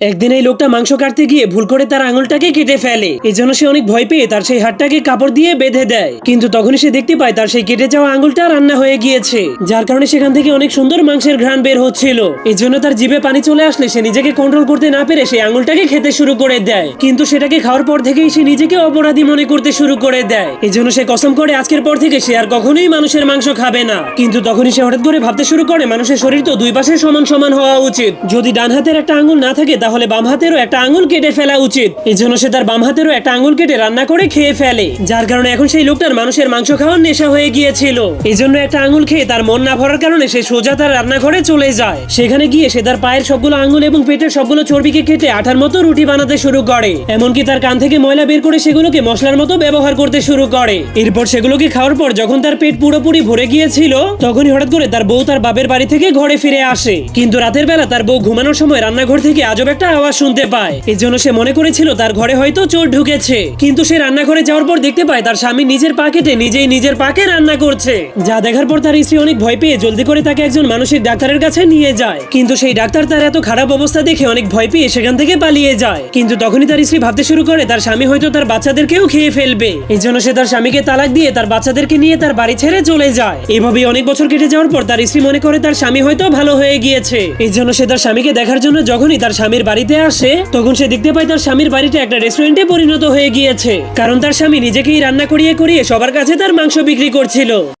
একদিন এই লোকটা মাংস কাটতে গিয়ে ভুল করে তার আঙুলটাকে কেটে ফেলে। এই জন্য সে অনেক ভয় পেয়ে তার সেই হাতটাকে কাপড় দিয়ে বেঁধে দেয়। কিন্তু তখনই সে দেখতে পায় তার সেই কেটে যাওয়া আঙুলটা রান্না হয়ে গিয়েছে। যার কারণে সেখান থেকে অনেক সুন্দর মাংসের ঘ্রাণ বের হচ্ছিল। এই জন্য তার জিভে পানি চলে আসলে সে নিজেকে কন্ট্রোল করতে না পেরে সেই আঙুলটাকে খেতে শুরু করে দেয়। কিন্তু সেটাকে খাওয়ার পর থেকেই সে নিজেকে অপরাধী মনে করতে শুরু করে দেয়। এই জন্য সে কসম করে আজকের পর থেকে সে আর কখনোই মানুষের মাংস খাবে না। কিন্তু তখনই সে হঠাৎ করে ভাবতে শুরু করে, মানুষের শরীর তো দুই পাশে সমান সমান হওয়া উচিত। যদি ডান হাতের একটা আঙুল না থাকে তাহলে বাম হাতেরও একটা আঙুল কেটে ফেলা উচিত। এই জন্য সে তার বাম হাতেরও একটা আঙুল কেটে রান্না করে খেয়ে ফেলে। যার কারণে এখন সেই লোকটার মানুষের মাংস খাওয়ার নেশা হয়ে গিয়েছিল। এই জন্য একটা আঙুল খেয়ে তার মন না ভরার কারণে সে সোজা তার রান্নাঘরে চলে যায়। সেখানে গিয়ে সে তার পায়ের সবগুলো আঙুল এবং পেটের সবগুলো চর্বিকে কেটে আঠার মতো রুটি বানাতে শুরু করে। এমনকি তার কান থেকে ময়লা বের করে সেগুলোকে মশলার মতো ব্যবহার করতে শুরু করে। এরপর সেগুলোকে খাওয়ার পর যখন তার পেট পুরোপুরি ভরে গিয়েছিল, তখনই হঠাৎ করে তার বউ তার বাপের বাড়ি থেকে ঘরে ফিরে আসে। কিন্তু রাতের বেলা তার বউ ঘুমানোর সময় রান্নাঘর থেকে আজব একটা আওয়াজ শুনতে পায়। এই জন্য সে মনে করেছিল তার ঘরে হয়তো চোর ঢুকেছে। কিন্তু সে রান্নাঘরে যাওয়ার পর দেখতে পায় তার স্বামী নিজের পা কেটে নিজেই নিজের পাকে রান্না করছে। যা দেখার পর তার স্ত্রী অনেক ভয় পেয়ে জলদি করে তাকে একজন মানসিক ডাক্তারের কাছে নিয়ে যায়। কিন্তু সেই ডাক্তার তার এত খারাপ অবস্থা দেখে অনেক ভয় পেয়ে সেখান থেকে পালিয়ে যায়। কিন্তু তখনই তার স্ত্রী ভাবতে শুরু করে, তার স্বামী হয়তো তার বাচ্চাদেরকেও খেয়ে ফেলবে। এই জন্য সে তার স্বামীকে তালাক দিয়ে তার বাচ্চাদেরকে নিয়ে তার বাড়ি ছেড়ে চলে যায়। এভাবেই অনেক বছর কেটে যাওয়ার পর তার স্ত্রী মনে করে তার স্বামী হয়তো ভালো হয়ে গিয়েছে। এই জন্য সে তার স্বামীকে দেখার জন্য যখনই তার স্বামীর বাড়িতে আসে, তখন সে দেখতে পায় তার স্বামীর বাড়িটা একটা রেস্টুরেন্টে পরিণত হয়ে গিয়েছে। কারণ তার স্বামী নিজেকেই রান্না করিয়ে করিয়ে সবার কাছে তার মাংস বিক্রি করছিল।